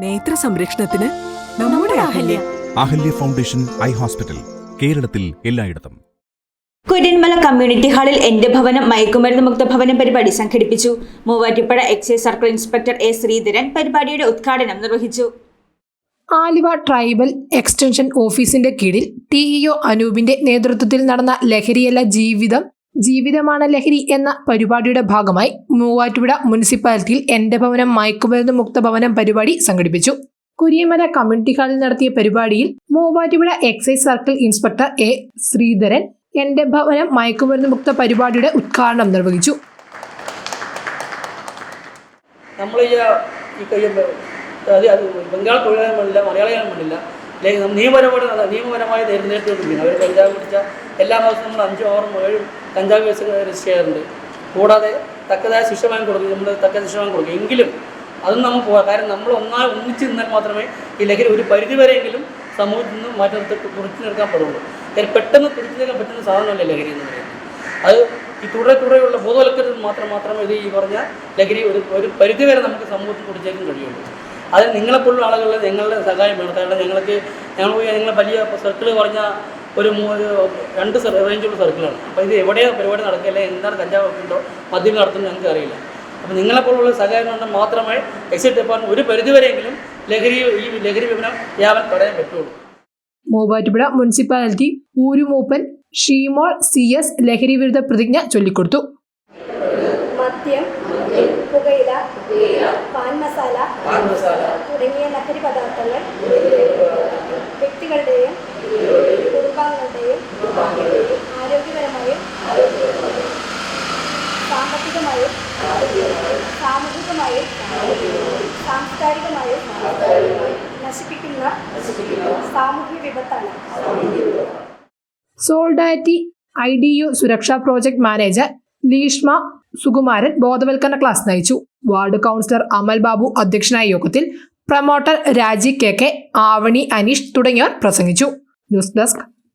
നേത്ര സംരക്ഷണത്തിന് നമ്മുടെ Ahalya. Ahalya. Foundation eye hospital കേരളത്തിൽ എല്ലായിടത്തും. കുര്യന്മല കമ്മ്യൂണിറ്റി ഹാളിൽ എന്റെ ഭവനം മയക്കുമരുന്ന് മുക്ത ഭവനം പരിപാടി സംഘടിപ്പിച്ചു. Muvattupuzha excise circle inspector A Sreedharan പരിപാടിയുടെ ഉദ്ഘാടനം നിർവഹിച്ചു. ആലുവ ട്രൈബൽ എക്സ്റ്റൻഷൻ ഓഫീസിന്റെ കീഴിൽ ടി ഇഒ അനൂപിന്റെ നേതൃത്വത്തിൽ നടന്ന ലഹരിയല്ല ജീവിതം ജീവിതമാണ് ലഹരി എന്ന പരിപാടിയുടെ ഭാഗമായി മൂവാറ്റുപുഴ മുനിസിപ്പാലിറ്റിയിൽ എന്റെ ഭവനം മയക്കുമരുന്ന് മുക്ത ഭവനം പരിപാടി സംഘടിപ്പിച്ചു. കുരിയമല കമ്മ്യൂണിറ്റി ഹാളിൽ നടത്തിയ പരിപാടിയിൽ Muvattupuzha excise circle inspector A Sreedharan എന്റെ ഭവനം മയക്കുമരുന്ന് മുക്ത പരിപാടിയുടെ ഉദ്ഘാടനം നിർവഹിച്ചു. നമ്മൾ ബംഗാൾ മലയാളികളും വേണ്ടില്ല അല്ലെങ്കിൽ നിയമപരമായിട്ട് നിയമപരമായി നേരി- നേരിട്ടുകൊണ്ടിരിക്കുന്നത് അവർ എല്ലാ മാസവും നമ്മൾ അഞ്ചും ആറും ഏഴും കഞ്ചാവ് കേസുകൾ രജിസ്റ്റർ ചെയ്യാറുണ്ട്. കൂടാതെ തക്കതായ ശിക്ഷ വാങ്ങി കൊടുക്കും നമ്മൾ തക്ക ശിക്ഷ വാങ്ങി കൊടുക്കും. എങ്കിലും അതും നമ്മൾ പോകാം. കാരണം നമ്മൾ ഒന്നായി ഒന്നിച്ച് നിന്നാൽ മാത്രമേ ഈ ലഹരി ഒരു പരിധി വരെയെങ്കിലും സമൂഹത്തിൽ നിന്ന് മാറ്റി നിർത്തി തുറച്ചു നിർത്താൻ പാടുള്ളൂ. കാര്യം പെട്ടെന്ന് തുറച്ചു നിൽക്കാൻ പറ്റുന്ന സാധനമല്ല ലഹരി എന്ന് പറയുന്നത്. അത് ഈ തുടരെ തുടരെയുള്ള ബോധവൽക്കരണത്തിൽ മാത്രം മാത്രമേ ഇത് ഈ പറഞ്ഞ ലഹരി ഒരു ഒരു പരിധി വരെ നമുക്ക് സമൂഹത്തിൽ കുടിച്ചേക്കാൻ കഴിയുള്ളൂ. അത് നിങ്ങളെപ്പോലുള്ള ആളുകളുടെ നിങ്ങളുടെ സഹായം വേണം. കാരണം ഞങ്ങൾക്ക് ഞങ്ങൾ പോയി നിങ്ങളെ വലിയ സർക്കിൾ പറഞ്ഞ ഒരു ഒരു രണ്ട് റേഞ്ചുള്ള സർക്കിളാണ് അപ്പോൾ ഇത് എവിടെയാണ് പരിപാടി നടക്കില്ല എന്താണ് കഞ്ചാവ് ഉണ്ടോ മദ്യം നടത്തുന്നത് ഞങ്ങൾക്ക് അറിയില്ല. അപ്പോൾ നിങ്ങളെപ്പോലുള്ള സഹായം കൊണ്ട് മാത്രമേ എക്സിറ്റ് ഡിപ്പാർട്ട്മെന്റ് ഒരു പരിധിവരെയെങ്കിലും ലഹരി ഈ ലഹരി വിപണനം വ്യാപനം തടയാൻ പറ്റുള്ളൂ. മൂവാറ്റുപുഴ മുനിസിപ്പാലിറ്റി ഊരുമൂപ്പൻ ഷീമോൾ സി എസ് ലഹരി വിരുദ്ധ പ്രതിജ്ഞ ചൊല്ലിക്കൊടുത്തു. മദ്യം പുകയില പാൻ മസാല പാൻ മസാല. തുടങ്ങിയ ലഹരി പദാർത്ഥങ്ങൾ വ്യക്തികളുടെയും സോൾഡാറ്റി ഐ ഡി യു സുരക്ഷാ പ്രോജക്ട് മാനേജർ ലീഷ്മ സുകുമാരൻ ബോധവൽക്കരണ ക്ലാസ് നയിച്ചു. വാർഡ് കൗൺസിലർ അമൽ ബാബു അധ്യക്ഷനായ യോഗത്തിൽ പ്രമോട്ടർ രാജി കെ കെ ആവണി അനീഷ് തുടങ്ങിയവർ പ്രസംഗിച്ചു. News desk